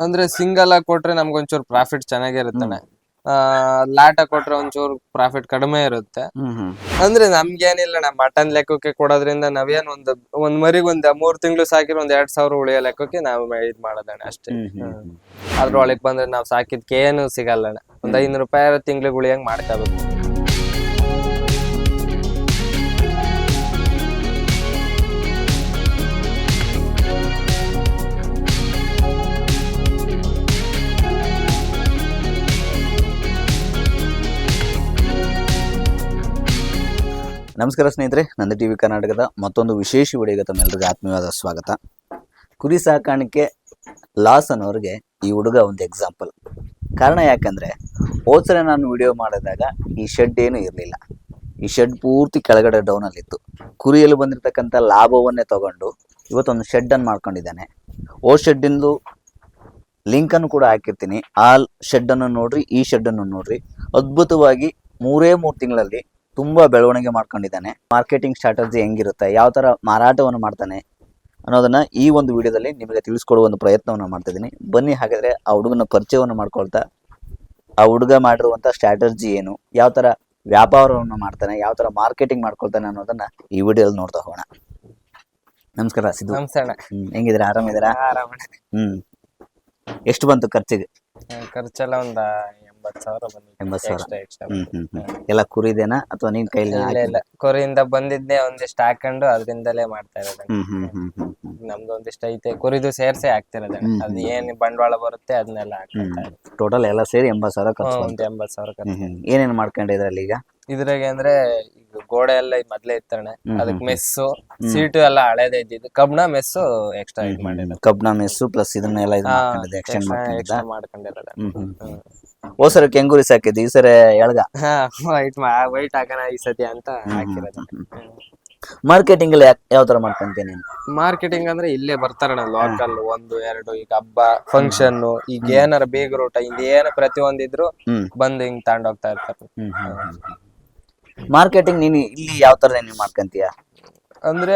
ಅಂದ್ರೆ ಸಿಂಗಲ್ ಆಗಿ ಕೊಟ್ರೆ ನಮ್ಗೆ ಒಂಚೂರು ಪ್ರಾಫಿಟ್ ಚೆನ್ನಾಗಿರುತ್ತಾನೆ ಆ ಲಾಟ ಕೊಟ್ರೆ ಒಂಚೂರು ಪ್ರಾಫಿಟ್ ಕಡಿಮೆ ಇರುತ್ತೆ. ಅಂದ್ರೆ ನಮ್ಗೇನಿಲ್ಲ ನಾ ಮಟನ್ ಲೆಕ್ಕಕ್ಕೆ ಕೊಡೋದ್ರಿಂದ ನಾವೇನ್ ಒಂದ್ ಒಂದ್ ಮರಿಗ್ ಒಂದ್ ಮೂರ್ ತಿಂಗಳು ಸಾಕಿರೋ ಒಂದ್ ಎರಡ್ ಸಾವಿರ ಉಳಿಯೋ ಲೆಕ್ಕಕ್ಕೆ ನಾವು ಇದ್ ಮಾಡೋದಣ್ಣ ಅಷ್ಟೇ. ಅದ್ರೊಳಗ್ ಬಂದ್ರೆ ನಾವ್ ಸಾಕಿದ್ಕೆ ಏನು ಸಿಗಲ್ಲಣ್ಣ ಒಂದ್ ಐನೂರು ರೂಪಾಯಿ ತಿಂಗ್ಳಿಗೆ ಉಳಿಯಂಗ್ ಮಾಡ್ಕೋಬೇಕು. ನಮಸ್ಕಾರ ಸ್ನೇಹಿತರೆ, ನಂದ ಟಿವಿ ಕರ್ನಾಟಕದ ಮತ್ತೊಂದು ವಿಶೇಷ ವಿಡಿಯೋಗೆ ತಮ್ಮೆಲ್ಲರಿಗೂ ಆತ್ಮೀಯವಾದ ಸ್ವಾಗತ. ಕುರಿ ಸಾಕಾಣಿಕೆ ಲಾಸ್ ಅನ್ನೋರಿಗೆ ಈ ಹುಡುಗ ಒಂದು ಎಕ್ಸಾಂಪಲ್ ಕಾರಣ ಯಾಕಂದ್ರೆ ಹೋದ್ಸಲ ನಾನು ವಿಡಿಯೋ ಮಾಡಿದಾಗ ಈ ಶೆಡ್ ಏನು ಇರಲಿಲ್ಲ. ಈ ಶೆಡ್ ಪೂರ್ತಿ ಕೆಳಗಡೆ ಡೌನ್ ಅಲ್ಲಿತ್ತು. ಕುರಿಯಲ್ಲಿ ಬಂದಿರತಕ್ಕಂಥ ಲಾಭವನ್ನೇ ತಗೊಂಡು ಇವತ್ತೊಂದು ಶೆಡ್ ಅನ್ನು ಮಾಡ್ಕೊಂಡಿದ್ದಾನೆ. ಓ ಶೆಡ್ಡಿಂದು ಲಿಂಕ್ ಅನ್ನು ಕೂಡ ಹಾಕಿರ್ತೀನಿ. ಆ ಶೆಡ್ ಅನ್ನು ನೋಡ್ರಿ, ಈ ಶೆಡ್ ಅನ್ನು ನೋಡ್ರಿ. ಅದ್ಭುತವಾಗಿ ಮೂರೇ ಮೂರು ತಿಂಗಳಲ್ಲಿ ತುಂಬಾ ಬೆಳವಣಿಗೆ ಮಾಡ್ಕೊಂಡಿದ್ದಾನೆ. ಮಾರ್ಕೆಟಿಂಗ್ ಸ್ಟ್ರಾಟಜಿ ಹೆಂಗಿರುತ್ತೆ ಯಾವ ತರ ಮಾರಾಟವನ್ನು ಮಾಡ್ತಾನೆ ಅನ್ನೋದನ್ನ ಈ ಒಂದು ವಿಡಿಯೋದಲ್ಲಿ ನಿಮಗೆ ತಿಳಿಸ್ಕೊಡುವ ಒಂದು ಪ್ರಯತ್ನವನ್ನು ಮಾಡ್ತಾ ಇದ್ದೀನಿ ಬನ್ನಿ ಹಾಗಾದ್ರೆ ಆ ಹುಡುಗನ ಪರಿಚಯವನ್ನು ಮಾಡ್ಕೊಳ್ತಾ ಆ ಹುಡುಗ ಮಾಡಿರುವಂತ ಸ್ಟ್ರಾಟಜಿ ಏನು ಯಾವ ತರ ವ್ಯಾಪಾರವನ್ನು ಮಾಡ್ತಾನೆ ಯಾವ ತರ ಮಾರ್ಕೆಟಿಂಗ್ ಮಾಡ್ಕೊಳ್ತಾನೆ ಅನ್ನೋದನ್ನ ಈ ವಿಡಿಯೋದಲ್ಲಿ ನೋಡ್ತಾ ಹೋಗೋಣ. ನಮಸ್ಕಾರ ಸಿದ್ದು. ನಮಸ್ಕಾರ ಹೆಂಗಿದ್ದೀರಾ? ಆರಾಮಿದ್ದೀರಾ? ಆರಾಮಣ್ಣ ಹ್ಮ್. ಎಷ್ಟು ಬಂತು ಖರ್ಚಿಗೆ? ಖರ್ಚೆಲ್ಲ ಒಂದ ಎಂಬತ್ತು ಸಾವಿರ ಬಂದಿದೆ ಎಂಬತ್ತು ಸಾವಿರ. ಎಕ್ಸ್ಟ್ರಾ ಎಕ್ಸ್ಟ್ರಾ ಹ್ಮ್ ಹ್ಮ್ ಹ್ಮ್. ಎಲ್ಲ ಕುರಿದೇನಾ ಅಥವಾ ನಿನ್ ಕೈಲಿ ಇಲ್ಲ ಇಲ್ಲ. ಕೊರಿಯಿಂದ ಬಂದಿದ್ದೆ ಒಂದಿಷ್ಟು ಹಾಕೊಂಡು ಅದರಿಂದಲೇ ಮಾಡ್ತಾ ಇರೋದಣ್ಣ ಹ್ಮ್ ಹ್ಮ್ ಹ್ಮ್ ಹ್ಮ್ ಹ್ಮ್. ನಮ್ದು ಒಂದಿಷ್ಟು ಐತೆ. ಕುರಿದು ಸೇರ್ಸೆ ಹಾಕ್ತಿರೋದಣ್ಣ ಹ್ಮ್, ಅದ್ ಏನ್ ಬಂಡವಾಳ ಬರುತ್ತೆ ಅದನ್ನೆಲ್ಲ ಹಾಕ್ತಾ ಟೋಟಲ್ ಎಲ್ಲ ಸೇರಿ ಎಂಬತ್ ಸಾವಿರ ಖರ್ಚು ಒಂದ್ ಬಂತು. ಎಂಬತ್ ಸಾವಿರ ಹ್ಮ್ ಹ್ಮ್. ಏನೇನ್ ಮಾಡ್ಕೊಂಡಿದ್ರಲ್ಲಿ ಈಗ? ಇದ್ರಾಗೆ ಅಂದ್ರೆ ಈಗ ಗೋಡೆ ಎಲ್ಲ ಇದ್ ಮೊದ್ಲೇ ಇತ್ತಣ್ಣ. ಅದಕ್ಕೆ ಅದಕ್ ಮೆಸ್ಸು ಸೀಟು ಎಲ್ಲ ಹಳೇದೇ ಇದ್ದಿದ್ದು. ಕಬ್ಣ ಮೆಸ್ಸು ಎಕ್ಸ್ಟ್ರಾ ಇದು ಕಬ್ನ ಮೆಸ್ಸು ಪ್ಲಸ್ ಇದನ್ನೆಲ್ಲ ಇದು ಮಾಡ್ಕೊಂಡಿದ್ದೆ ಎಕ್ಸ್ಟೆಂಡ್ ಮಾಡ್ಕೊಂಡಿದ್ದ. ಎಕ್ಸ್ಟ್ರಾ ಮಾಡ್ಕೊಂಡಿರೋದ. ಹ್ಮ್ ಹ್ಮ್ ಓ ಸರಿ ಕೆಂಗೂರಿ ಸಾಕಿದ್ದು. ಈ ಸರಿ ಎಳ್ಗ. ವೈಟ್ ವೈಟ್ ಹಾಕೋಣ ಈ ಸತಿ ಅಂತ ಹಾಕಿರೋದು. ಮಾರ್ಕೆಟಿಂಗ್ ಅಲ್ಲಿ ಯಾವ ತರ ಮಾಡ್ಕೊಂತೀನಿ? ನೀನು ಮಾರ್ಕೆಟಿಂಗ್ ಅಂದ್ರೆ ಇಲ್ಲೇ ಬರ್ತಾರಣ ಲೋಕಲ್ ಒಂದು ಎರಡು ಈಗ ಹಬ್ಬ ಫಂಕ್ಷನ್ ಈಗ ಏನಾರ ಬೇಗ ಊಟ ಇಂದ ಏನ ಪ್ರತಿಯೊಂದಿದ್ರು ಹ್ಮ್. ಬಂದು ಹಿಂಗ್ ತಗೊಂಡೋಗ್ತಾ ಇರ್ತಾರೆ. ಹ್ಮ್. ಮಾರ್ಕೆಟಿಂಗ್ ನೀನು ಇಲ್ಲಿ ಯಾವ ತರ ನೀನ್ ಮಾಡ್ಕಂತೀಯ? ಅಂದ್ರೆ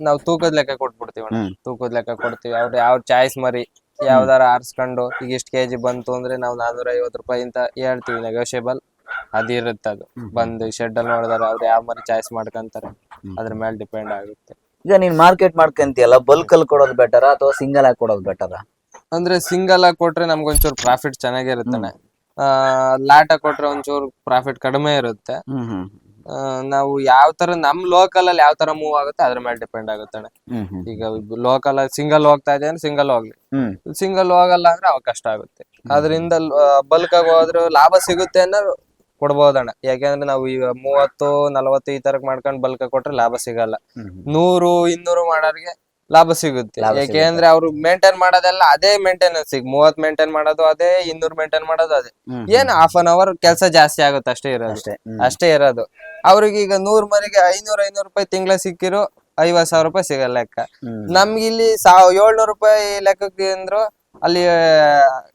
ನಾವು ತೂಕದ ಲೆಕ್ಕ ಕೊಟ್ಬಿಡ್ತೀವಿ ಅಣ್ಣ. ಹ್ಮ್. ತೂಕದ ಲೆಕ್ಕ ಕೊಡ್ತೀವಿ. ಅವ್ರ ಯಾವ ಚಾಯ್ಸ್ ಮರಿ ಯಾವ್ದಾರ ಆರಿಸ್ಕೊಂಡು ಈಗ ಇಷ್ಟ ಕೆಜಿ ಬಂತು ಅಂದ್ರೆ ನಾವು ನಾನೂರ ಐವತ್ತು ರೂಪಾಯಿ ಅಂತ ಹೇಳ್ತೀವಿ ನೆಗೋಷಿಯಬಲ್ ಅದಿರುತ್ತೆ ಅದು ಬಂದು ಶೆಡ್ ಅಲ್ಲಿ ನೋಡಿದಾರೆ ಅವ್ರು ಯಾವ ಮರಿ ಚಾಯ್ಸ್ ಮಾಡ್ಕಂತಾರೆ. ಅದ್ರ ಮೇಲೆ ಡಿಪೆಂಡ್ ಆಗುತ್ತೆ. ಈಗ ನೀನ್ ಮಾರ್ಕೆಟ್ ಮಾಡ್ಕಂತೀಯಲ್ಲ ಬಲ್ಕ್ ಅಲ್ಲಿ ಕೊಡೋದು ಬೆಟರ ಅಥವಾ ಸಿಂಗಲ್ ಆಗಿ ಕೊಡೋದು ಬೆಟರ ಅಂದ್ರೆ ಸಿಂಗಲ್ ಆಗಿ ಕೊಟ್ರೆ ನಮ್ಗೆ ಒಂಚೂರು ಪ್ರಾಫಿಟ್ ಚೆನ್ನಾಗಿರುತ್ತೆ ಲಾಟ ಕೊಟ್ರೆ ಒಂಚೂರು ಪ್ರಾಫಿಟ್ ಕಡಿಮೆ ಇರುತ್ತೆ. ಹ್ಮ್ ಹ್ಮ್. ಆ, ನಾವು ಯಾವ ತರ ನಮ್ ಲೋಕಲ್ ಅಲ್ಲಿ ಯಾವ ತರ ಮೂವ್ ಆಗುತ್ತೆ ಅದ್ರ ಮೇಲೆ ಡಿಪೆಂಡ್ ಆಗುತ್ತಣ್ಣ ಹ್ಮ್ ಹ್ಮ್. ಈಗ ಲೋಕಲ್ ಸಿಂಗಲ್ ಹೋಗ್ತಾ ಇದೆ ಅಂದ್ರೆ ಸಿಂಗಲ್ ಹೋಗ್ಲಿ. ಹ್ಮ್. ಸಿಂಗಲ್ ಹೋಗಲ್ಲ ಅಂದ್ರೆ ಅವಾಗ ಕಷ್ಟ ಆಗುತ್ತೆ. ಅದರಿಂದ ಬಲ್ಕ್ ಆಗಿ ಹೋದ್ರೆ ಲಾಭ ಸಿಗುತ್ತೆ ಅನ್ನೋ ಕೊಡ್ಬೋದಣ್ಣ ಯಾಕೆಂದ್ರೆ ನಾವು ಈಗ ಮೂವತ್ತು ನಲವತ್ತು ಈ ತರಕ್ ಮಾಡ್ಕೊಂಡು ಬಲ್ಕ ಕೊಟ್ರೆ ಲಾಭ ಸಿಗಲ್ಲ. ಹ್ಮ್. ನೂರು ಇನ್ನೂರು ಮಾಡೋರಿಗೆ ಲಾಭ ಸಿಗುತ್ತೆ. ಲಾಭ ಯಾಕೆಂದ್ರೆ ಅವ್ರು ಮೇಂಟೈನ್ ಮಾಡೋದೆಲ್ಲ ಅದೇ ಮೇಂಟೆನೆನ್ಸ್ ಈಗ ಮೂವತ್ ಮೇಂಟೈನ್ ಮಾಡೋದು ಅದೇ ಇನ್ನೂರ್ ಮೇಂಟೈನ್ ಮಾಡೋದು ಅದೇ. ಹ್ಮ್ ಏನ್ ಹಾಫ್ ಅನ್ ಅವರ್ ಕೆಲಸ ಜಾಸ್ತಿ ಆಗುತ್ತೆ ಅಷ್ಟೇ ಇರೋದು. ಅಷ್ಟೇ ಹ್ಮ್. ಅಷ್ಟೇ ಇರೋದು. ಅವ್ರಿಗೆ ಈಗ ನೂರ್ ಮರಿಗೆ ಐನೂರ್ ಐನೂರ್ ರೂಪಾಯಿ ತಿಂಗಳ ಸಿಕ್ಕಿರೋ ಐವತ್ ಸಾವಿರ ರೂಪಾಯಿ ಸಿಗಲ್ಲ ಲೆಕ್ಕ. ಹ್ಮ್. ನಮ್ಗೆ ಇಲ್ಲಿ ಸಾವ್ ಏಳ್ನೂರು ರೂಪಾಯಿ ಲೆಕ್ಕಕ್ಕೆ ಅಂದ್ರು ಅಲ್ಲಿ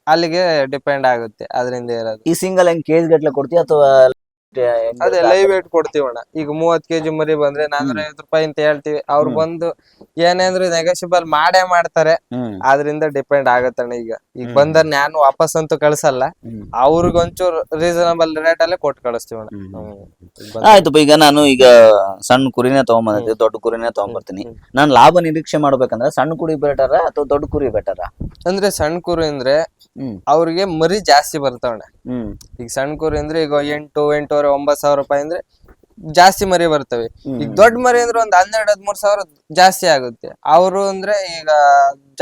ಅಲ್ಲಿಗೆ ಡಿಪೆಂಡ್ ಆಗುತ್ತೆ ಅದರಿಂದ ಇರೋದು. ಈ ಸಿಂಗಲ್ ಹೆಂಗ್ ಕೇಜ್ ಗಟ್ಲೆ ಕೊಡ್ತೀಯ ಅಥವಾ ಅದೇ ಲೈವ್ ವೇಟ್ ಕೊಡ್ತೀವಣ್ಣ ಈಗ ಮೂವತ್ ಕೆಜಿ ಮರಿ ಬಂದ್ರೆ ನಾನೂರ ಐವತ್ತು ರೂಪಾಯಿ ಅಂತ ಹೇಳ್ತೀವಿ. ಅವ್ರು ಬಂದು ಏನೇಂದ್ರು ನೆಗೋಷಿಯಬಲ್ ಮಾಡೇ ಮಾಡ್ತಾರೆ. ಅದರಿಂದ ಆದ್ರಿಂದ ಡಿಪೆಂಡ್ ಆಗತ್ತಣ್ಣ ಈಗ. ಈಗ ಬಂದ್ರೆ ನಾನು ವಾಪಸ್ ಅಂತೂ ಕಳ್ಸಲ್ಲ. ಅವ್ರಿಗೊಂಚೂರು ಅವ್ರಿಗೆ ಒಂಚೂರು ರೀಸನಬಲ್ ರೇಟ್ ಅಲ್ಲೇ ಕೊಟ್ಟು ಕಳಿಸ್ತೀವಿ ಅಣ್ಣ. ಹ್ಮ್. ಈಗ ಆಯ್ತಪ್ಪ ಈಗ ನಾನು ಈಗ ಸಣ್ಣ ಕುರಿನೇ ತಗೊಂಬಂದಿದ್ದೆ ದೊಡ್ಡ ಕುರಿನೇ ತಗೊಂಬರ್ತೀನಿ. ನಾನು ಲಾಭ ನಿರೀಕ್ಷೆ ಮಾಡ್ಬೇಕಂದ್ರೆ ಸಣ್ಣ ಕುರಿ ಬೆಟರ ಅಥವಾ ದೊಡ್ಡ ಕುರಿ ಬೆಟರ? ಅಂದ್ರೆ ಸಣ್ಣ ಕುರಿ ಅಂದ್ರೆ ಅವ್ರಿಗೆ ಮರಿ ಜಾಸ್ತಿ ಬರ್ತಾವಣ್ಣ ಈಗ ಸಣ್ಣ ಕುರಿ ಅಂದ್ರೆ ಈಗ ಎಂಟು ಎಂಟೂವರೆ ಒಂಬತ್ ಸಾವಿರ ರೂಪಾಯಿ ಅಂದ್ರೆ ಜಾಸ್ತಿ ಮರಿ ಬರ್ತವೆ. ಈಗ ದೊಡ್ಡ ಮರಿ ಅಂದ್ರೆ ಒಂದ್ ಹನ್ನೆರಡು ಹದ್ಮೂರ್ ಸಾವಿರ ಜಾಸ್ತಿ ಆಗುತ್ತೆ. ಅವರು ಅಂದ್ರೆ ಈಗ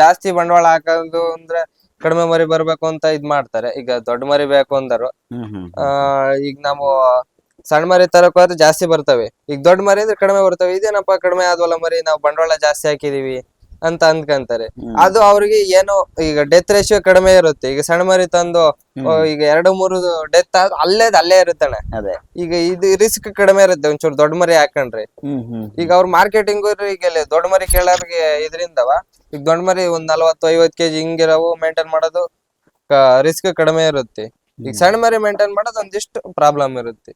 ಜಾಸ್ತಿ ಬಂಡವಾಳ ಹಾಕೋದು ಅಂದ್ರೆ ಕಡಿಮೆ ಮರಿ ಬರ್ಬೇಕು ಅಂತ ಇದ್ ಮಾಡ್ತಾರೆ. ಈಗ ದೊಡ್ಡ ಮರಿ ಬೇಕು ಅಂದರು. ಆ ಈಗ ನಾವು ಸಣ್ಣ ಮರಿ ತರಕ್ ಹೋದ್ರೆ ಜಾಸ್ತಿ ಬರ್ತವೆ. ಈಗ ದೊಡ್ಡ ಮರಿ ಅಂದ್ರೆ ಕಡಿಮೆ ಬರ್ತವೆ. ಇದೇನಪ್ಪ ಕಡಿಮೆ ಆದ್ವಲ್ಲ ಮರಿ? ನಾವು ಬಂಡವಾಳ ಜಾಸ್ತಿ ಹಾಕಿದೀವಿ. ಅಂತ ಅನ್ಕಂತಾರೆ ಅದು ಅವ್ರಿಗೆ ಏನೋ ಈಗ ಡೆತ್ ರೇಷಿಯೋ ಕಡಿಮೆ ಇರುತ್ತೆ. ಈಗ ಸಣ್ಣ ಮರಿ ತಂದು ಈಗ ಎರಡು ಮೂರು ಡೆತ್ ಅಲ್ಲೇ ಅಲ್ಲೇ ಇರುತ್ತಾನೆ ಅದೇ. ಈಗ ಇದು ರಿಸ್ಕ್ ಕಡಿಮೆ ಇರುತ್ತೆ ಒಂಚೂರು ದೊಡ್ಡ ಮರಿ ಹಾಕೊಂಡ್ರೆ. ಈಗ ಅವ್ರ ಮಾರ್ಕೆಟಿಂಗ್ ಈಗ ದೊಡ್ಡ ಮರಿ ಕೇಳೋರ್ಗೆ ಇದರಿಂದವ ಈಗ ದೊಡ್ಡ ಮರಿ ಒಂದ್ ನಲ್ವತ್ತು ಐವತ್ ಕೆಜಿ ಹಿಂಗಿರವು ಮೇಂಟೈನ್ ಮಾಡೋದು ರಿಸ್ಕ್ ಕಡಿಮೆ ಇರುತ್ತೆ. ಈಗ ಸಣ್ಣ ಮರಿ ಮೇಂಟೈನ್ ಮಾಡೋದು ಒಂದಿಷ್ಟು ಪ್ರಾಬ್ಲಮ್ ಇರುತ್ತೆ.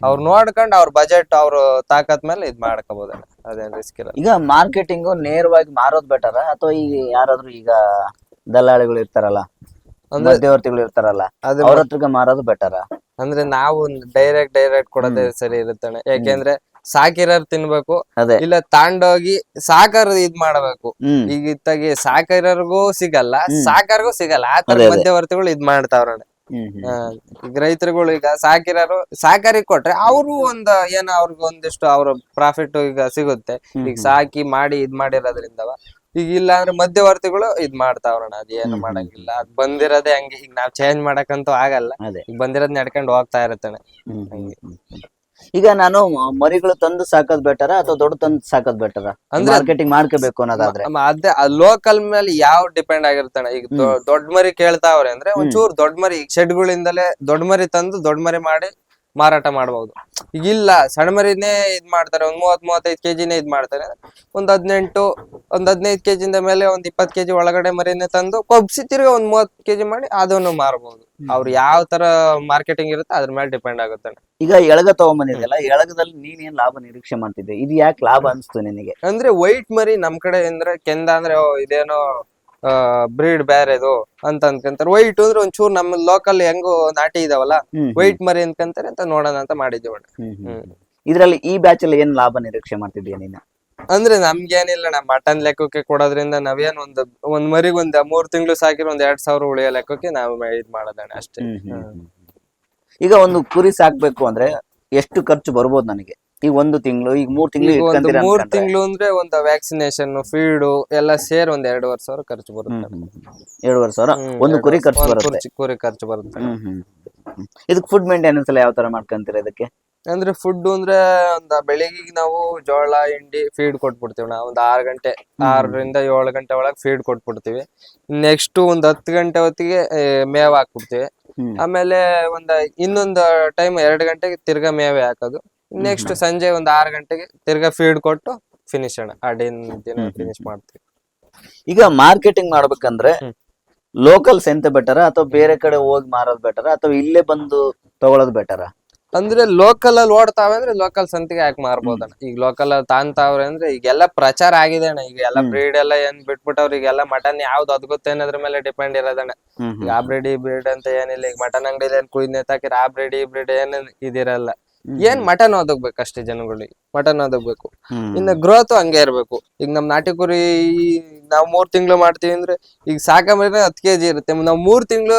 ಅವ್ರು ನೋಡ್ಕೊಂಡ್ ಅವ್ರ ಬಜೆಟ್ ಅವ್ರ ತಾಕತ್ ಮೇಲೆ ಇದ್ ಮಾಡ್ಕೋಬಹುದು ಅದೇನ್ ರಿಸ್ಕ್ ಇರಲ್ಲ. ಈಗ ಮಾರ್ಕೆಟಿಂಗ್ ನೇರವಾಗಿ ಮಾರೋದ್ ಬೆಟರ್ ಅಥವಾ ಈಗ ಯಾರಾದ್ರೂ ಈಗ ದಲ್ಲಾಳಿಗಳು ಇರ್ತಾರಲ್ಲ ಅಂದ್ರೆ ಮಧ್ಯವರ್ತಿಗಳು ಇರ್ತಾರಲ್ಲ ಅದು ಅವ್ರ ಹತ್ರ ಮಾರೋದು ಬೆಟರ ಅಂದ್ರೆ ನಾವು ಡೈರೆಕ್ಟ್ ಡೈರೆಕ್ಟ್ ಕೊಡೋದೇ ಸರಿ ಇರುತ್ತಣ್ಣ ಯಾಕೆಂದ್ರೆ ಸಾಕಿರೋರ್ ತಿನ್ಬೇಕು ಅದೇ. ಇಲ್ಲ ತಾಂಡೋಗಿ ಸಾಕರ್ ಇದ್ ಮಾಡಬೇಕು. ಈಗ ಇತ್ತಾಗಿ ಸಾಕಿರೋರ್ಗೂ ಸಿಗಲ್ಲ ಸಾಕರ್ಗೂ ಸಿಗಲ್ಲ. ಆ ತರ. ಮಧ್ಯವರ್ತಿಗಳು ಇದ್ ಮಾಡ್ತಾವ್ರಣ್ಣ. ಈಗ ರೈತರುಗಳು ಈಗ ಸಾಕಿರೋರು ಸಾಕಾರಿ ಕೊಟ್ರೆ ಅವರು ಒಂದ್ ಏನ ಅವ್ರಿಗೆ ಒಂದಿಷ್ಟು ಅವ್ರ ಪ್ರಾಫಿಟ್ ಈಗ ಸಿಗುತ್ತೆ. ಈಗ ಸಾಕಿ ಮಾಡಿ ಇದ್ ಮಾಡಿರೋದ್ರಿಂದ ಈಗ ಇಲ್ಲ ಅಂದ್ರೆ ಮಧ್ಯವರ್ತಿಗಳು ಇದ್ ಮಾಡ್ತಾವ್ರಣ ಅದ್ ಏನು ಮಾಡಂಗಿಲ್ಲ. ಅದ್ ಬಂದಿರೋದೇ ಹಂಗೆ ಈಗ ನಾವ್ ಚೇಂಜ್ ಮಾಡಕ್ಕಂತೂ ಆಗಲ್ಲ. ಅದೇ. ಈಗ ಬಂದಿರೋದ್ ನಡ್ಕೊಂಡು ಹೋಗ್ತಾ ಇರತ್ತಣ್ಣ ಹ್ಮ್. ಈಗ ನಾನು ಮರಿಗಳು ತಂದು ಸಾಕೋದ್ ಬೆಟರ ಅಥವಾ ದೊಡ್ಡ ತಂದು ಸಾಕೋದ್ ಬೆಟರ ಅಂದ್ರೆ- ಮಾರ್ಕೆಟಿಂಗ್ ಮಾಡ್ಕೋಬೇಕು ಅನ್ನೋದಾದ್ರೆ. ಅದೇ ಲೋಕಲ್ ಮೇಲೆ ಯಾವ ಡಿಪೆಂಡ್ ಆಗಿರ್ತಾನೆ? ಈಗ ದೊಡ್ಡ ಮರಿ ಕೇಳ್ತಾವ್ರೆ ಅಂದ್ರೆ ಒಂಚೂರು ದೊಡ್ಡ ಮರಿ ಶೆಡ್ ಶೆಡ್ಗಳಿಂದಲೇ ದೊಡ್ಡ ಮರಿ ತಂದು ದೊಡ್ಡ ಮರಿ ಮಾಡಿ ಮಾರಾಟ ಮಾಡಬಹುದು ಈಗ ಇಲ್ಲ ಸಣ್ಣ ಮರಿನೇ ಇದ್ ಮಾಡ್ತಾರೆ. ಒಂದ್ ಮೂವತ್ ಮೂವತ್ತೈದು ಕೆಜಿನೇ ಇದ್ ಮಾಡ್ತಾರೆ. ಒಂದ್ ಹದಿನೆಂಟು ಒಂದ್ ಹದಿನೈದು ಕೆಜಿಂದ ಮೇಲೆ ಒಂದ್ ಇಪ್ಪತ್ ಕೆಜಿ ಒಳಗಡೆ ಮರಿನೇ ತಂದು ಕೊಬ್ಸಿ ತಿರ್ಗಿ ಒಂದ್ ಮೂವತ್ ಕೆಜಿ ಮಾಡಿ ಅದನ್ನು ಮಾರಬಹುದು ಅವ್ರು ಯಾವ ತರ ಮಾರ್ಕೆಟಿಂಗ್ ಇರುತ್ತೆ ಅದ್ರ ಮೇಲೆ ಡಿಪೆಂಡ್ ಆಗುತ್ತೆ. ಈಗ ಎಳಗ ತಗೊಂಬಂದಿದೆಯಲ್ಲ ಎಳಗದಲ್ಲಿ ನೀನೇನ್ ಲಾಭ ನಿರೀಕ್ಷೆ ಮಾಡ್ತಿದ್ದೆ? ಇದು ಯಾಕೆ ಲಾಭ ಅನ್ಸ್ತು ನಿನಗೆ? ಅಂದ್ರೆ ವೈಟ್ ಮರಿ ನಮ್ ಕಡೆ ಅಂದ್ರೆ ಕೆಂದ ಅಂದ್ರೆ ಇದೇನೋ ಬ್ರೀಡ್ ಬೇರೆದು ಅಂತ ಅನ್ಕಂತಾರೆ. ವೈಟ್ ಅಂದ್ರೆ ಒಂಚೂರು ನಮ್ಮ ಲೋಕಲ್ ಹೆಂಗು ನಾಟಿ ಇದಾವಲ್ಲ ವೈಟ್ ಮರಿ ಅನ್ಕಂತಾರೆ ಅಂತ ನೋಡೋಣ ಅಂತ ಮಾಡಿದ್ದೀವಿ ಅಣ್ಣ. ಇದ್ರಲ್ಲಿ ಈ ಬ್ಯಾಚ್ ಅಲ್ಲಿ ಏನ್ ಲಾಭ ನಿರೀಕ್ಷೆ ಮಾಡ್ತಿದ್ಯಾ ನೀನ? ಅಂದ್ರೆ ನಮ್ಗೇನಿಲ್ಲ ನಾ ಮಟನ್ ಲೆಕ್ಕಕ್ಕೆ ಕೊಡೋದ್ರಿಂದ ನಾವೇನ್ ಒಂದ್ ಒಂದ್ ಮರಿಗ್ ಒಂದ್ ಮೂರ್ ತಿಂಗಳು ಸಾಕಿರೋ ಒಂದ್ ಎರಡ್ ಸಾವಿರ ಉಳಿಯೋ ಲೆಕ್ಕಕ್ಕೆ ನಾವು ಇದ್ ಮಾಡೋದಣ್ಣ ಅಷ್ಟೇ. ಈಗ ಒಂದು ಕುರಿ ಸಾಕ್ಬೇಕು ಅಂದ್ರೆ ಎಷ್ಟು ಖರ್ಚು ಬರ್ಬೋದು ನನಗೆ? ಈಗ ಒಂದು ತಿಂಗಳು ಈಗ ಮೂರ್ ತಿಂಗಳು ಈಗ ಒಂದು ಇಟ್ಕೊಂತೀರ ಮೂರ್ ಅನ್ಕೊಂಡ್ರೆ. ತಿಂಗಳು ಅಂದ್ರೆ ಒಂದು ವ್ಯಾಕ್ಸಿನೇಷನ್ ಫೀಡ್ ಎಲ್ಲ ಸೇರಿ ಒಂದ್ ಎರಡೂವರೆ ಸಾವಿರ ಖರ್ಚು ಬರುತ್ತೆ. ಹ್ಮ್, ಹ್ಮ್. ಎರಡೂವರೆ ಸಾವಿರ ಹ್ಮ್, ಒಂದು ಕುರಿ ಎರಡೂವರೆ- ಖರ್ಚು ಒಂದ್ ಬರುತ್ತೆ. ಕುರ್ಚಿ- ಕುರಿ ಖರ್ಚು ಬರುತ್ತೆ. ಇದಕ್ಕೆ ಹ್ಮ್ ಹ್ಮ್. ಇದಕ್ ಫುಡ್ ಮೇಂಟೆನೆನ್ಸ್ ಎಲ್ಲ ಯಾವ ತರ ಮಾಡ್ಕೊಂತೀರ ಇದಕ್ಕೆ? ಅಂದ್ರೆ ಫುಡ್ ಅಂದ್ರೆ ಒಂದ್ ಬೆಳಿಗ್ಗೆ ನಾವು ಜೋಳ ಹಿಂಡಿ ಫೀಡ್ ಕೊಟ್ಬಿಡ್ತೀವಿ ನಾವು. ಒಂದ್ ಆರ್ ಗಂಟೆ ಆರರಿಂದ ಏಳು ಗಂಟೆ ಒಳಗೆ ಫೀಡ್ ಕೊಟ್ಬಿಡ್ತೀವಿ. ನೆಕ್ಸ್ಟ್ ಒಂದ್ ಹತ್ತು ಗಂಟೆ ಹೊತ್ತಿಗೆ ಮೇವ್ ಹಾಕ್ಬಿಡ್ತೀವಿ. ಹ್ಮ್. ಆಮೇಲೆ ಒಂದ್ ಇನ್ನೊಂದ್ ಟೈಮ್ ಎರಡು ಗಂಟೆಗೆ ತಿರ್ಗಾ ಮೇವೆ ಹಾಕೋದು. ನೆಕ್ಸ್ಟ್ ಸಂಜೆ ಒಂದ್ ಆರು ಗಂಟೆಗೆ ತಿರ್ಗಾ ಫೀಡ್ ಕೊಟ್ಟು ಫಿನಿಶ್ ಅಣ್ಣ. ಆ ದಿನ ಫಿನಿಶ್ ಮಾಡ್ತೀವಿ. ಈಗ ಮಾರ್ಕೆಟಿಂಗ್ ಮಾಡ್ಬೇಕಂದ್ರೆ ಲೋಕಲ್ ಲೋಕಲ್ಸ್ ಎಂತ ಬೆಟರ ಅಥವಾ ಬೇರೆ ಕಡೆ ಹೋಗಿ ಮಾರೋದು ಬೆಟರ ಅಥವಾ ಇಲ್ಲೇ ಬಂದು ತಗೊಳ್ಳೋದು ಬೆಟರ ಅಂದ್ರೆ ಲೋಕಲ್ ಅಲ್ಲಿ ಓಡ್ತಾವೆ ಅಂದ್ರೆ ಲೋಕಲ್ ಸಂತಿಗೆ ಯಾಕೆ ಮಾರ್ಬೋದಣ್ಣ ಈಗ ಲೋಕಲ್ ಅಲ್ಲಿ ತಾಂತಾವ್ರೆ ಅಂದ್ರೆ ಈಗೆಲ್ಲ ಪ್ರಚಾರ ಆಗಿದೆ ಅಣ್ಣ. ಈಗ ಎಲ್ಲ ಬ್ರೀಡ್ ಎಲ್ಲ ಏನ್ ಬಿಟ್ಬಿಟ್ಟವ್ರ ಈಗೆಲ್ಲ ಮಟನ್ ಯಾವ್ದು ಅದ್ ಗೊತ್ತೇನದ್ರ ಮೇಲೆ ಡಿಪೆಂಡ್ ಇರೋದಣ್ಣ ಈಗ ಆ ಬ್ರೀಡ್ ಈ ಬ್ರೀಡ್ ಅಂತ ಏನಿಲ್ಲ. ಈಗ ಮಟನ್ ಅಂಗಡಿಲಿ ಏನ್ ಕುಯ್ದ್ ನೇತಾಕಿರ ಆ ಬ್ರೀಡ್ ಈ ಬ್ರೀಡ್ ಏನ್ ಇದಿರಲ್ಲ. ಏನ್ ಮಟನ್ ಒದಗ್ಬೇಕು ಅಷ್ಟೇ ಜನಗಳಿಗೆ? ಮಟನ್ ಒದಗ್ಬೇಕು. ಇನ್ನು ಗ್ರೋತ್ ಹಂಗೆ ಇರ್ಬೇಕು. ಈಗ ನಮ್ ನಾಟಿ ಕುರಿ ನಾವ್ ಮೂರ್ ತಿಂಗಳು ಮಾಡ್ತೀವಿ ಅಂದ್ರೆ ಈಗ ಸಾಕ ಮರಿ ಹತ್ತು ಕೆಜಿ ಇರುತ್ತೆ. ನಾವ್ ಮೂರ್ ತಿಂಗಳು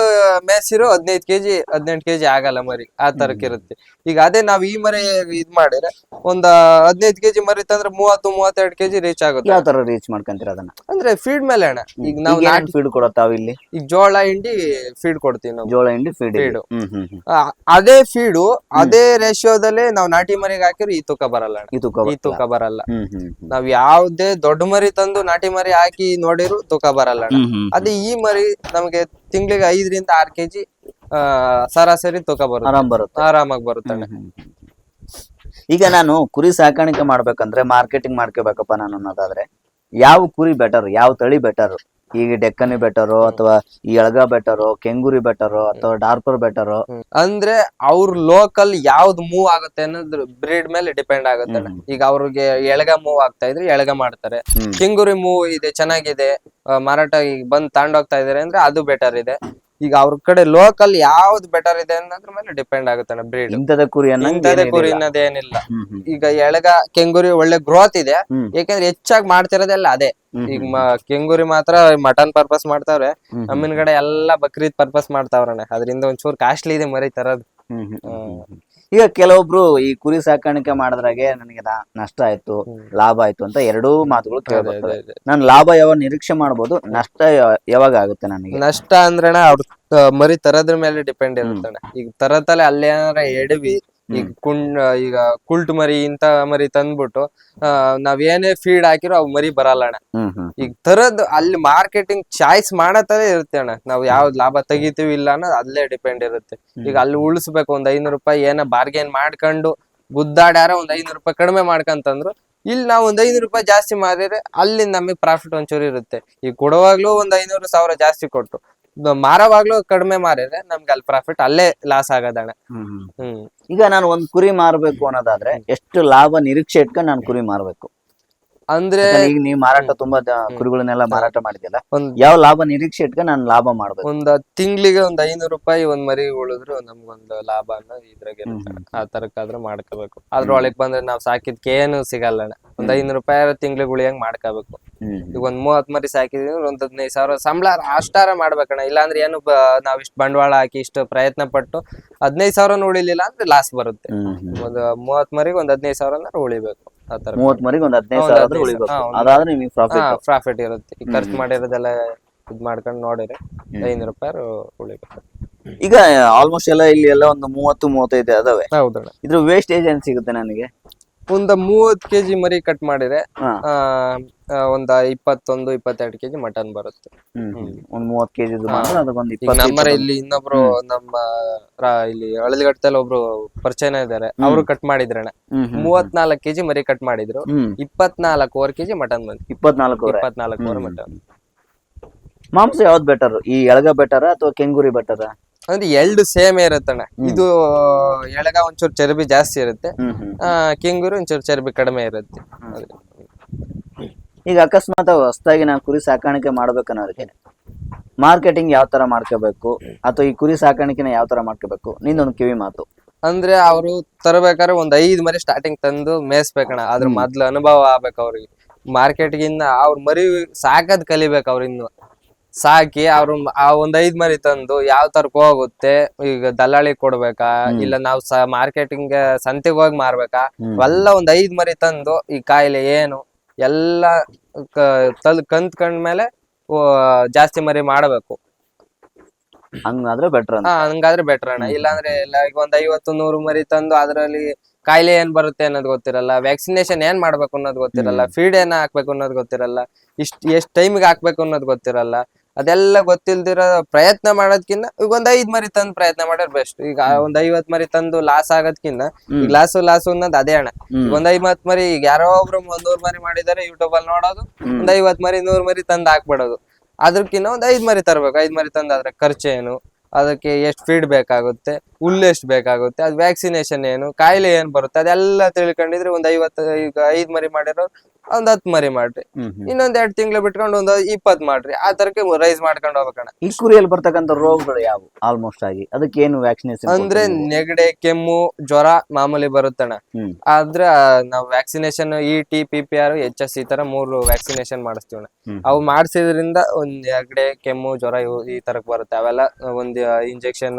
ಮೇಸಿರೋ ಹದಿನೈದು ಕೆಜಿ ಹದಿನೆಂಟು ಕೆಜಿ ಆಗಲ್ಲ ಮರಿ. ಆ ತರಕ್ ಇರುತ್ತೆ. ಈಗ ಅದೇ ನಾವ್ ಈ ಮರಿ ಇದ್ ಮಾಡಿದ್ರೆ ಒಂದ್ ಹದಿನೈದು ಕೆಜಿ ಮರಿ ತಂದ್ರೆ ಮೂವತ್ತು ಮೂವತ್ತೆರಡು ಕೆಜಿ ರೀಚ್ ಆಗುತ್ತೆ. ಯಾವ ತರ ರೀಚ್ ಮಾಡ್ಕೊಂತೀರ ಅದನ್ನ? ಅಂದ್ರೆ ಫೀಡ್ ಮೇಲೆ ಅಣ್ಣ. ಈಗ ನಾವು ನಾಟಿ ಫೀಡ್ ಕೊಡತ್ತಾವ ಇಲ್ಲಿ? ಈಗ ಜೋಳ ಹಿಂಡಿ ಫೀಡ್ ಕೊಡ್ತೀವಿ ನಾವು. ಜೋಳ ಹಿಂಡಿ ಫೀಡ್ ಅದೇ ಫೀಡು ಅದೇ ರೇಷಿಯೋದಲ್ಲೇ ನಾವು ನಾಟಿ ಮರಿಗೆ ಹಾಕಿದ್ರೆ ಈ ತೂಕ ಬರಲ್ಲ ಅಣ್ಣ. ಈ ತೂಕ ಈ ತೂಕ ಬರಲ್ಲ ಹ್ಮ್ ಹ್ಮ್ ಹ್ಮ್. ನಾವ್ ಯಾವ್ದೇ ದೊಡ್ಡ ಮರಿ ತಂದು ನಾಟಿ ಮರಿ ಹಾಕಿ ನೋಡಿರು ತೂಕ ಬರಲ್ಲ ಅಣ್ಣ. ಹ್ಮ್ ಹ್ಮ್ ಅದೇ ಈ ಮರಿ ನಮಗೆ ತಿಂಗಳಿಗೆ ಐದರಿಂದ ಆರ್ ಕೆಜಿ ಸರಾಸರಿ ತೂಕ ಬರುತ್ತೆ ಆರಾಮ್ ಬರುತ್ತೆ ಆರಾಮಾಗಿ ಬರುತ್ತೆ ಅಣ್ಣ. ಹ್ಮ್, ಹ್ಮ್, ಹ್ಮ್. ಈಗ ನಾನು ಕುರಿ ಸಾಕಾಣಿಕೆ ಮಾಡ್ಬೇಕಂದ್ರೆ ಮಾರ್ಕೆಟಿಂಗ್ ಮಾಡ್ಕೋಬೇಕಪ್ಪ ನಾನು ಅನ್ನೋದಾದ್ರೆ ಯಾವ ಕುರಿ ಬೆಟರ್ ಯಾವ ತಳಿ ಬೆಟರ್ ಈಗ ಡೆಕ್ಕನಿ ಬೆಟರು ಅಥವಾ ಈ ಎಳಗ ಬೆಟರು ಕೆಂಗುರಿ ಬೆಟರು ಅಥವಾ ಡಾರ್ಪರ್ ಬೆಟರು ಅಂದ್ರೆ ಅವ್ರ ಲೋಕಲ್ ಯಾವ್ದು ಮೂವ್ ಆಗುತ್ತೆ ಅನ್ನೋದ್ರ ಬ್ರೀಡ್ ಮೇಲೆ ಡಿಪೆಂಡ್ ಆಗುತ್ತೆ. ಈಗ ಅವ್ರಿಗೆ ಎಳಗ ಮೂವ್ ಆಗ್ತಾ ಇದ್ರೆ ಎಳಗ ಮಾಡ್ತಾರೆ. ಕೆಂಗುರಿ ಮೂವ್ ಇದೆ ಚೆನ್ನಾಗಿದೆ. ಮಾರಾಟ ಈಗ ಬಂದ್ ತಾಂಡೋಗ್ತಾ ಇದಾರೆ ಅಂದ್ರೆ ಅದು ಬೆಟರ್ ಇದೆ. ಈಗ ಅವ್ರ ಕಡೆ ಲೋಕಲ್ ಯಾವ್ದು ಬೆಟರ್ ಇದೆ ಅನ್ನೋದ್ರ ಮೇಲೆ ಡಿಪೆಂಡ್ ಆಗುತ್ತೆ ಬ್ರೀಡ್ ಇಂಥದ ಕುರಿ ಇಂಥದೇ. ಕುರಿ ಅನ್ನೋದೇನಿಲ್ಲ ಈಗ ಎಳಗ ಕೆಂಗುರಿ ಒಳ್ಳೆ ಗ್ರೋತ್ ಇದೆ. ಯಾಕಂದ್ರೆ ಹೆಚ್ಚಾಗಿ ಮಾಡ್ತಿರೋದೆಲ್ಲ ಅದೇ. ಈಗ ಕೆಂಗುರಿ ಮಾತ್ರ ಮಟನ್ ಪರ್ಪಸ್ ಮಾಡ್ತಾವ್ರೆ. ನಮ್ಮಿನ ಕಡೆ ಎಲ್ಲಾ ಬಕ್ರೀದ್ ಪರ್ಪಸ್ ಮಾಡ್ತಾವ್ರಣ್ಣ. ಅದರಿಂದ ಒಂಚೂರು ಕಾಸ್ಟ್ಲಿ ಇದೆ ಮರಿ ತರದ್. ಈಗ ಕೆಲವೊಬ್ರು ಈ ಕುರಿ ಸಾಕಾಣಿಕೆ ಮಾಡಿದ್ರಾಗೆ ನನಗೆ ನಾ- ನಷ್ಟ ಆಯ್ತು ಲಾಭ ಆಯ್ತು ಅಂತ ಎರಡೂ ಮಾತುಗಳು ಕೇಳ್ಬರ್ತವೆ. ಅದೇ. ನಾನು ಲಾಭ ಯಾವಾಗ ನಿರೀಕ್ಷೆ ಮಾಡ್ಬೋದು ನಷ್ಟ ಯಾವಾಗ ಆಗುತ್ತೆ ನನಗೆ? ನಷ್ಟ ಅಂದ್ರೆ ಅವ್ರ ಮರಿ ತರದ್ರ ಮೇಲೆ ಡಿಪೆಂಡ್ ಇರುತ್ತಣ್ಣ ಈಗ ತರತಲೆ ಅಲ್ಲೇನಾರ ಎಡವಿ ಈಗ ಕುಂಡ್ ಈಗ ಕುಲ್ಟ್ ಮರಿ ಇಂತ ಮರಿ ತಂದ್ಬಿಟ್ಟು ಆ, ನಾವ್ ಏನೇ ಫೀಡ್ ಹಾಕಿರೋ ಅವ್ ಮರಿ ಬರಲ್ಲ ಅಣ್ಣ. ಹ್ಮ್ ಹ್ಮ್ ಈಗ ತರದ್ ಅಲ್ಲಿ ಮಾರ್ಕೆಟಿಂಗ್ ಚಾಯ್ಸ್ ಮಾಡತಲೇ ಇರುತ್ತೆ ಅಣ್ಣ. ನಾವ್ ಯಾವ್ದ್ ಲಾಭ ತೆಗಿತೀವಿ ಇಲ್ಲ ಅನ್ನೋದು ಅಲ್ಲೇ ಡಿಪೆಂಡ್ ಇರುತ್ತೆ. ಈಗ ಅಲ್ಲಿ ಉಳಿಸ್ಬೇಕು ಒಂದ್ ಐನೂರು ರೂಪಾಯಿ ಏನ ಬಾರ್ಗೇನ್ ಮಾಡ್ಕೊಂಡು ಗುದ್ದಾಡ್ಯಾರ ಒಂದ್ ಐನೂರು ರೂಪಾಯಿ ಕಡಿಮೆ ಮಾಡ್ಕಂತಂದ್ರು ಇಲ್ಲಿ ನಾವ್ ಒಂದ್ ಐನೂರು ರೂಪಾಯಿ ಜಾಸ್ತಿ ಮಾರಿದ್ರೆ ಅಲ್ಲಿ ನಮಗೆ ಪ್ರಾಫಿಟ್ ಒಂಚೂರು ಇರುತ್ತೆ. ಈಗ ಕೊಡುವಾಗ್ಲೂ ಒಂದ್ ಐನೂರು ಸಾವಿರ ಜಾಸ್ತಿ ಕೊಟ್ಟು ಮಾರವಾಗ್ಲೂ ಕಡಿಮೆ ಮಾರಿದ್ರೆ ನಮ್ಗೆ ಅಲ್ಲಿ ಪ್ರಾಫಿಟ್ ಅಲ್ಲೇ ಲಾಸ್ ಆಗೋದಣ್ಣ ಹ್ಮ್ ಈಗ ನಾನು ಒಂದ್ ಕುರಿ ಮಾರ್ಬೇಕು ಅನ್ನೋದಾದ್ರೆ ಎಷ್ಟು ಲಾಭ ನಿರೀಕ್ಷೆ ಇಟ್ಕೊಂಡು ನಾನು ಕುರಿ ಮಾರ್ಬೇಕು. ಅಂದ್ರೆ ಈಗ ನೀವು ಮಾರಾಟ ತುಂಬಾ ಕುರುಗಳನ್ನೆಲ್ಲ ಮಾರಾಟ ಮಾಡಿದ್ಯಲ್ಲ? ಒಂದ್ ಯಾವ ಲಾಭ ನಿರೀಕ್ಷೆ ಇಟ್ಕ ನಾನು ಲಾಭ ಮಾಡ್ಬೇಕು. ಒಂದ್ ತಿಂಗಳಿಗೆ ಒಂದ್ ಐನೂರು ರೂಪಾಯಿ ಒಂದ್ ಮರಿ ಉಳಿದ್ರು ನಮ್ಗೊಂದು ಲಾಭ ಅನ್ನೋದು ಇದ್ರಾಗೆ. ಆ ತರಕ್ಕಾದ್ರೂ ಮಾಡ್ಕೋಬೇಕು. ಅದ್ರೊಳಗ್ ಬಂದ್ರೆ ನಾವ್ ಸಾಕಿದ್ಕೆ ಏನು ಸಿಗಲ್ಲ ಅಣ್ಣ. ಒಂದ್ ಐನೂರು ರೂಪಾಯಿ ತಿಂಗ್ಳಿಗೆ ಉಳಿಯಂಗ್ ಮಾಡ್ಕೋಬೇಕು. ಈಗ ಒಂದ್ ಮೂವತ್ ಮರಿ ಸಾಕಿದ್ವಿ ಅಂದ್ರೆ ಒಂದ್ ಹದಿನೈದು ಸಾವಿರ ಸಂಬಳ ಅಷ್ಟಾರ ಮಾಡ್ಬೇಕಣ್ಣ. ಇಲ್ಲಾಂದ್ರೆ ಏನು ನಾವ್ ಇಷ್ಟ ಬಂಡವಾಳ ಹಾಕಿ ಇಷ್ಟು ಪ್ರಯತ್ನ ಪಟ್ಟು ಹದಿನೈದು ಸಾವಿರ ಉಳಿಲಿಲ್ಲ ಅಂದ್ರೆ ಲಾಸ್ ಬರುತ್ತೆ. ಒಂದ್ ಮೂವತ್ ಮರಿಗೆ ಒಂದ್ ಹದಿನೈದು ಸಾವಿರ ಉಳಿಬೇಕು. ಮೂವತ್ ಮರಿಗೆ ಒಂದ್ ಹದಿನೈದು ಸಾವಿರ ಆದ್ರೂ ಉಳಿಬೇಕು. ಅದಾದ್ರೆ ನಿಮಗೆ ಪ್ರಾಫಿಟ್ ಪ್ರಾಫಿಟ್ ಇರುತ್ತೆ. ಈ ಖರ್ಚು. ಮಾಡಿರೋದೆಲ್ಲ ಇದ್ ಮಾಡ್ಕೊಂಡು ನೋಡಿದ್ರೆ ಐನೂರು ರೂಪಾಯಿ ಉಳಿಬೇಕು. ಈಗ ಆಲ್ಮೋಸ್ಟ್ ಎಲ್ಲ ಇಲ್ಲಿ ಎಲ್ಲ ಒಂದು ಮೂವತ್ತು ಮೂವತ್ತೈದು ಅದಾವೆ. ಹೌದಣ್ಣ ಇದ್ರ ವೇಸ್ಟೇಜ್ ಏನ್ ಸಿಗುತ್ತೆ ನನಗೆ? ಒಂದ್ ಮೂವತ್ ಕೆಜಿ ಮರಿ ಕಟ್ ಮಾಡಿದ್ರೆ ಒಂದ್ ಇಪ್ಪತ್ತೊಂದು ಇಪ್ಪತ್ತೆರಡು ಕೆಜಿ ಮಟನ್ ಬರುತ್ತೆ. ಹ್ಮ್. ಒಂದ್ ಮೂವತ್ ಕೆಜಿ ಅದಕ್ಕೊಂದು ಈಗ ನಮ್ಮರ ಇಲ್ಲಿ ಇನ್ನೊಬ್ರು ನಮ್ಮ ರಾ- ಇಲ್ಲಿ ಹಳದಿಗಟ್ಟದಲ್ಲಿ ಒಬ್ರು ಪರಿಚಯನ ಇದಾರೆ. ಅವರು ಕಟ್ ಹ್ಮ್. ಮೂವತ್ನಾಲ್ಕು ಕೆಜಿ ಮರಿ ಕಟ್ ಮಾಡಿದ್ರು. ಹ್ಮ್. ಇಪ್ಪತ್ನಾಲ್ಕೂವರೆ ಕೆಜಿ ಮಟನ್ ಬಂತು. ಇಪ್ಪತ್ನಾಲ್ಕೂವರೆ. ಇಪ್ಪತ್ನಾಲ್ಕೂವರೆ ಮಟನ್. ಮಾಂಸ ಯಾವ್ದು ಬೆಟರ್ ಈ ಎಳಗ ಬೆಟರ ಅಥವಾ ಕೆಂಗೂರಿ ಬೆಟರ ಅಂದ್ರೆ ಎರಡು ಸೇಮ್ ಇರುತ್ತಣ್ಣ. ಇದು ಎಳಗ ಒಂಚೂರು ಚರ್ಬಿ ಜಾಸ್ತಿ ಇರುತ್ತೆ. ಹ್ಮ್ ಹ್ಮ್. ಆ ಕೆಂಗೂರು ಒಂಚೂರು ಚರ್ಬಿ ಕಡಿಮೆ ಇರುತ್ತೆ. ಅದೇ. ಈಗ ಅಕಸ್ಮಾತ್ ಹೊಸದಾಗಿ ನಾನು ಕುರಿ ಸಾಕಾಣಿಕೆ ಮಾಡ್ಬೇಕನ್ನೋರಿಗೆ ಮಾರ್ಕೆಟಿಂಗ್ ಯಾವ ತರ ಮಾಡ್ಕೋಬೇಕು? ಅಥವಾ ಈ ಕುರಿ ಸಾಕಾಣಿಕೆನ ಯಾವ ತರ ಮಾಡ್ಕೋಬೇಕು? ನಿಂದೊಂದು ಕಿವಿ ಮಾತು. ಅಂದ್ರೆ ಅವರು ತರಬೇಕಾದ್ರೆ ಒಂದ್ ಐದ್ ಮರಿ ಸ್ಟಾರ್ಟಿಂಗ್ ತಂದು ಮೇಯಿಸ್ಬೇಕಣ್ಣ. ಅದ್ರ ಮೊದ್ಲು ಅನುಭವ ಆಗ್ಬೇಕು ಅವ್ರಿಗೆ. ಮಾರ್ಕೆಟ್ಗಿನ್ನ ಅವ್ರ ಮರಿ ಸಾಕದ್ ಕಲಿಬೇಕು ಅವ್ರ ಇನ್ನು. ಸಾಕಿ ಅವ್ರ ಆ ಒಂದ್ ಐದ್ ಮರಿ ತಂದು ಯಾವ ತರಕ್ ಹೋಗುತ್ತೆ? ಈಗ ದಲ್ಲಾಳಿ ಕೊಡ್ಬೇಕಾ? ಇಲ್ಲ ನಾವು ಮಾರ್ಕೆಟಿಂಗ್ ಸಂತೆಗೆ ಹೋಗಿ ಮಾರ್ಬೇಕಾ. ಎಲ್ಲ ಒಂದ್ ಐದ್ ಮರಿ ತಂದು ಈ ಕಾಯಿಲೆ ಏನು? ಎಲ್ಲ ತಲ್ ಕಂತ್ ಕಂತ್ಕೊಂಡ್ಮೇಲೆ ಓ, ಜಾಸ್ತಿ ಮರಿ ಮಾಡಬೇಕು. ಹಂಗಾದ್ರೆ ಬೆಟರ್ ಹಂಗಾದ್ರೆ ಬೆಟರ್ ಅಣ್ಣ. ಇಲ್ಲಾಂದ್ರೆ ಇಲ್ಲ ಈಗ ಒಂದ್ ಐವತ್ತು ನೂರು ಮರಿ ತಂದು ಅದ್ರಲ್ಲಿ ಕಾಯಿಲೆ ಏನ್ ಬರುತ್ತೆ ಅನ್ನೋದು ಗೊತ್ತಿರಲ್ಲ ವ್ಯಾಕ್ಸಿನೇಷನ್ ಏನ್ ಮಾಡ್ಬೇಕು ಅನ್ನೋದು ಗೊತ್ತಿರಲ್ಲ ಫೀಡ್ ಏನ್ ಹಾಕ್ಬೇಕು ಅನ್ನೋದು ಗೊತ್ತಿರಲ್ಲ ಇಷ್ಟ್ ಎಷ್ಟ್ ಟೈಮಿಗೆ ಹಾಕ್ಬೇಕು ಅನ್ನೋದು ಗೊತ್ತಿರಲ್ಲ. ಅದೆಲ್ಲ ಗೊತ್ತಿಲ್ದಿರೋ ಪ್ರಯತ್ನ ಮಾಡೋದ್ಕಿನ್ನ ಈಗ ಒಂದ್ ಐದ್ ಮರಿ ತಂದ್ ಪ್ರಯತ್ನ ಮಾಡೋದು ಬೆಸ್ಟ್ ಈಗ ಒಂದ್ ಐವತ್ ಮರಿ ತಂದು ಲಾಸ್ ಆಗೋದ್ಕಿನ್ನ ಈಗ ಲಾಸ್ ಲಾಸ್ ಅನ್ನೋದು ಅದೇ ಅಣ್ಣ. ಈಗ ಒಂದ್ ಐವತ್ ಮರಿ ಈಗ ಯಾರೋ ಒಬ್ರು ಒಂದ್ ನೂರ್ ಮರಿ ಮಾಡಿದಾರೆ ಯೂಟ್ಯೂಬ್ ಅಲ್ಲಿ ನೋಡೋದು ಒಂದ್ ಐವತ್ ಮರಿ ನೂರ್ ಮರಿ ತಂದ್ ಹಾಕ್ಬಿಡೋದು. ಅದ್ರಕ್ಕಿನ್ನ ಒಂದ್ ಐದ್ ಮರಿ ತರ್ಬೇಕು. ಐದ್ ಮರಿ ತಂದು ಅದ್ರ ಖರ್ಚೇನು? ಅದಕ್ಕೆ ಎಷ್ಟು ಫೀಡ್ ಬೇಕಾಗುತ್ತೆ ಹುಲ್ಲು ಎಷ್ಟು ಬೇಕಾಗುತ್ತೆ ಅದು ವ್ಯಾಕ್ಸಿನೇಷನ್ ಏನು ಕಾಯಿಲೆ ಏನ್ ಬರುತ್ತೆ ಅದೆಲ್ಲ ತಿಳ್ಕೊಂಡಿದ್ರೆ ಒಂದ್ ಐವತ್ತು ಈಗ ಐದ್ ಮರಿ ಮಾಡಿರೋ ಒಂದ್ ಹತ್ತು ಮರಿ ಮಾಡ್ರಿ. ಇನ್ನೊಂದ್ ಎರಡ್ ತಿಂಗಳು ಬಿಟ್ಕೊಂಡು ಒಂದ್ ಇಪ್ಪತ್ ಮಾಡ್ರಿ. ಆ ತರಕ್ಕೆ ರೈಸ್ ಮಾಡ್ಕೊಂಡು ಹೋಗ್ಬೇಕಣ್ಣ. ಈ ಕುರಿಯಲ್ಲಿ ಬರ್ತಕ್ಕಂಥ ರೋಗಗಳು ಯಾವುವು ಆಲ್ಮೋಸ್ಟ್ ಆಗಿ. ಅದಕ್ಕೆ ಏನು ವ್ಯಾಕ್ಸಿನೇಷನ್ ಅಂದ್ರೆ ನೆಗಡೆ ಕೆಮ್ಮು ಜ್ವರ ಮಾಮೂಲಿ ಬರುತ್ತಣ್ಣ. ಅಣ್ಣ ಆದ್ರೆ ನಾವು vaccination E T P P R H S ಈ ತರ ಮೂರು ವ್ಯಾಕ್ಸಿನೇಷನ್ ಮಾಡಿಸ್ತೀವಿ ಹ್ಮ್. ಅವು ಮಾಡಿಸಿದ್ರಿಂದ ಒಂದ್ ನೆಗಡೆ ಕೆಮ್ಮು ಜ್ವರ ಇವು ಈ ತರಕ್ ಬರುತ್ತೆ. ಅವೆಲ್ಲ ಒಂದ್ ಇಂಜೆಕ್ಷನ್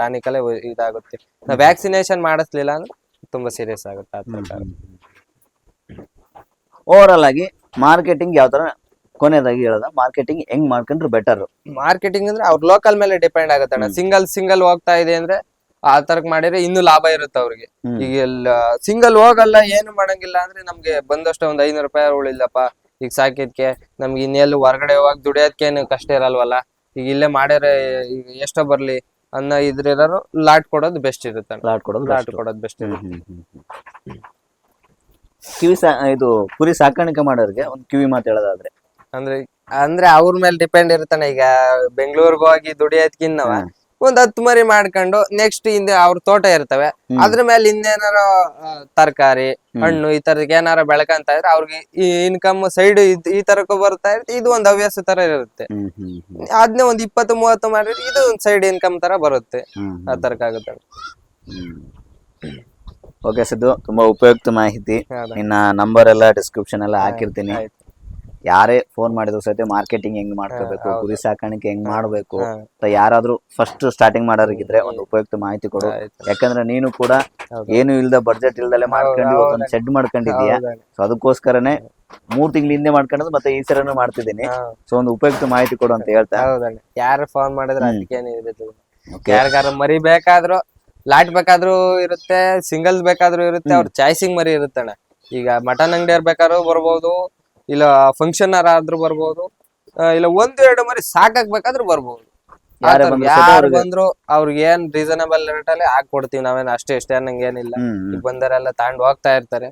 ಟಾನಿಕ್ ಅಲ್ಲೇ ಇದಾಗುತ್ತೆ. ನಾವು ವ್ಯಾಕ್ಸಿನೇಷನ್ ಮಾಡಿಸ್ಲಿಲ್ಲ ಅಂದ್ರೆ ತುಂಬಾ ಸೀರಿಯಸ್ ಆಗುತ್ತೆ ಆ ತರ ಓವರ್ ಆಗಿ ಮಾರ್ಕೆಟಿಂಗ್ ಯಾವ ತರ ಕೊನೆಯದಾಗಿ ಹೇಳೋದ? ಮಾರ್ಕೆಟಿಂಗ್ ಹೆಂಗ್ ಮಾಡ್ಕೊಂಡ್ರೆ ಬೆಟರ್ ಮಾರ್ಕೆಟಿಂಗ್ ಅಂದ್ರೆ ಅವ್ರ ಲೋಕಲ್ ಮೇಲೆ ಡಿಪೆಂಡ್ ಆಗುತ್ತೆ ಅಣ್ಣ. ಸಿಂಗಲ್ ಸಿಂಗಲ್ ಹೋಗ್ತಾ ಇದೆ ಅಂದ್ರೆ ಆ ತರಕ್ ಮಾಡಿದ್ರೆ ಇನ್ನು ಲಾಭ ಇರುತ್ತೆ ಅವ್ರಿಗೆ. ಈಗ ಎಲ್ಲ ಸಿಂಗಲ್ ಹೋಗಲ್ಲ ಏನು ಮಾಡಂಗಿಲ್ಲ ಅಂದ್ರೆ ನಮ್ಗೆ ಬಂದಷ್ಟು ಒಂದ್ ಐನೂರು ರೂಪಾಯಿ ಉಳಿಲ್ಲಪ್ಪ ಈಗ ಸಾಕಿದ್ಕೆ ನಮ್ಗೆ ಇನ್ನೆಲ್ಲೂ ಹೊರಗಡೆ ಹೋಗಿ ಏನು ಕಷ್ಟ ಇರಲ್ವಲ್ಲ. ಈಗ ಇಲ್ಲೇ ಮಾಡ್ಯಾರ ಈಗ ಎಷ್ಟೋ ಬರ್ಲಿ ಅನ್ನೋ ಇದ್ರಿರೋರು ಲಾಟ್ ಕೊಡೋದು ಬೆಸ್ಟ್ ಇರುತ್ತೆ ಲಾಟ್ ಕೊಡೋದು ಲಾಟ್. ಕೊಡೋದು ಬೆಸ್ಟ್ ಇರುತ್ತೆ. ಕಿವಿ ಸಾ ಇದು ಕುರಿ ಸಾಕಾಣಿಕೆ ಮಾಡೋರಿಗೆ ಒಂದು ಕಿವಿ ಮಾತು ಹೇಳೋದಾದ್ರೆ. ಅಂದ್ರೆ ಅಂದ್ರೆ ಅವ್ರ ಮೇಲೆ ಡಿಪೆಂಡ್ ಇರ್ತಾನೆ ಈಗ. ಬೆಂಗಳೂರಿಗೆ ಹೋಗಿ ದುಡಿಯೋದ್ಕಿನ್ನವ. ಒಂದ್ ಹತ್ತು ಮರಿ ಮಾಡ್ಕೊಂಡು ನೆಕ್ಸ್ಟ್ ಹಿಂದೆ ಅವ್ರ ತೋಟ ಇರ್ತವೆ. ಅದ್ರ ಮೇಲೆ ಇನ್ನೇನಾರ ತರಕಾರಿ ಹಣ್ಣು ಈ ತರದ ಏನಾರ ಬೆಳಕಂತ ಇದ್ರೆ ಅವ್ರಿಗೆ ಈ ಇನ್ಕಮ್ ಸೈಡ್ ಈ ತರಕ್ಕೂ ಬರ್ತಾ ಇರುತ್ತೆ. ಇದು ಒಂದ್ ಹವ್ಯಾಸ ತರ ಇರುತ್ತೆ. ಅದನ್ನೇ ಒಂದ್ ಇಪ್ಪತ್ತು ಮೂವತ್ತು ಮಾಡಿದ್ರೆ ಇದು ಒಂದ್ ಸೈಡ್ ಇನ್ಕಮ್ ತರ ಬರುತ್ತೆ. ಆ ತರಕಾಗುತ್ತೆ ಓಕೆ ಸಿದ್ದು ತುಂಬಾ ಉಪಯುಕ್ತ ಮಾಹಿತಿ? ನಿನ್ನ ನಂಬರ್ ಎಲ್ಲ ಡಿಸ್ಕ್ರಿಪ್ಷನ್ ಎಲ್ಲ ಹಾಕಿರ್ತೀನಿ. ಯಾರೇ ಫೋನ್ ಮಾಡಿದ್ರು ಸಹಿತ ಮಾರ್ಕೆಟಿಂಗ್ ಹೆಂಗ್ ಮಾಡ್ಕೋಬೇಕು ಕುರಿ ಸಾಕಾಣಿಕೆ ಹೆಂಗ್ ಮಾಡ್ಬೇಕು ಯಾರಾದ್ರೂ ಫಸ್ಟ್ ಸ್ಟಾರ್ಟಿಂಗ್ ಮಾಡೋರಿಗಿದ್ರೆ ಒಂದು ಉಪಯುಕ್ತ ಮಾಹಿತಿ ಕೊಡು. ಯಾಕಂದ್ರೆ ನೀನು ಕೂಡ. ಏನು ಇಲ್ದ ಬಡ್ಜೆಟ್ ಇಲ್ದಲೆ ಮಾಡ್ಕೊಂಡು ಒಂದು ಶೆಡ್ ಮಾಡ್ಕೊಂಡಿದ್ಯಾ. ಸೊ ಅದಕ್ಕೋಸ್ಕರನೇ ಮೂರ್ ತಿಂಗಳ ಹಿಂದೆ ಮಾಡ್ಕೊಂಡದ್ದು ಮತ್ತೆ ಈ ಸರನು ಮಾಡ್ತಿದ್ದೀನಿ. ಸೊ ಒಂದು ಉಪಯುಕ್ತ ಮಾಹಿತಿ ಕೊಡು ಅಂತ ಹೇಳ್ತಾ. ಯಾರು ಫೋನ್ ಮಾಡಿದ್ರೆ. ಯಾರಿಗಾರ ಮರಿ ಬೇಕಾದ್ರೂ ಲಾಟ್ ಬೇಕಾದ್ರೂ ಇರುತ್ತೆ ಸಿಂಗಲ್ಸ್ ಬೇಕಾದ್ರೂ ಇರುತ್ತೆ ಅವ್ರ ಚಾಯ್ಸಿಂಗ್ ಮರಿ ಇರುತ್ತಣ್ಣ. ಈಗ ಮಟನ್ ಅಂಗಡಿಯವ್ರು ಬೇಕಾದ್ರೂ ಬರ್ಬೋದು ಇಲ್ಲ ಫಂಕ್ಷನ್ ಆದ್ರೂ ಬರ್ಬೋದು. ಇಲ್ಲ ಒಂದು ಎರಡು ಮರಿ ಸಾಕಾಗ್ ಬೇಕಾದ್ರೂ ಬರ್ಬೋದು ಯಾರೇ ಬಂದ್ರು ಅವ್ರಿಗೆ. ಏನ್ ರೀಸನಬಲ್ ರೇಟ್ ಅಲ್ಲಿ ಹಾಕೊಡ್ತೀವಿ ನಾವೇನ್ ಅಷ್ಟೇ ಇಷ್ಟೇ ನಂಗೇನಿಲ್ಲ ಈಗ ಬಂದರೆಲ್ಲ ತಾಂಡ್ ಹೋಗ್ತಾ ಇರ್ತಾರೆ.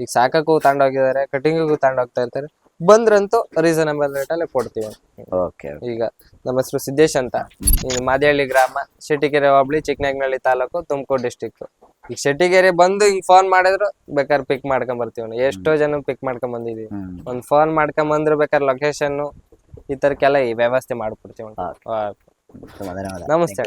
ಈಗ ಸಾಕಕ್ಕೂ ತಾಂಡ್ ಹೋಗಿದ್ದಾರೆ ಕಟಿಂಗಿಗೂ ತಾಂಡ್ ಹೋಗ್ತಾ ಇರ್ತಾರೆ. ಬಂದ್ರಂತೂ ರೀಸನಬಲ್ ರೇಟ್ ಅಲ್ಲಿ ಕೊಡ್ತೀವಿ. ಓಕೆ ಈಗ ನಮ್ಮ ಹೆಸರು ಸಿದ್ದೇಶ್ ಅಂತ. ಈ ಮಾದೇಹಳ್ಳಿ ಗ್ರಾಮ ಶೆಟ್ಟಿಗೆರೆ ಹೋಬಳಿ ಚಿಕ್ಕನಗ್ನಹಳ್ಳಿ ತಾಲೂಕು ತುಮಕೂರು ಡಿಸ್ಟಿಕ್ ಈಗ ಶೆಟ್ಟಿಗೆರೆ ಬಂದು ಹಿಂಗ್ ಫೋನ್ ಮಾಡಿದ್ರು ಬೇಕಾದ್ರೆ ಪಿಕ್ ಮಾಡ್ಕೊಂಡ್ ಬರ್ತೀವಿ. ಎಷ್ಟೋ ಜನ ಪಿಕ್ ಮಾಡ್ಕೊಂಡ್ ಬಂದಿದೀವಿ ಒಂದ್ ಫೋನ್ ಮಾಡ್ಕೊಂಡ್ ಬಂದ್ರು ಬೇಕಾದ್ರೆ ಲೊಕೇಶನ್ ಈ ತರಕ್ಕೆಲ್ಲ ಈ ವ್ಯವಸ್ಥೆ ಮಾಡ್ಕೊಡ್ತೀವಿ ನಮಸ್ತೆ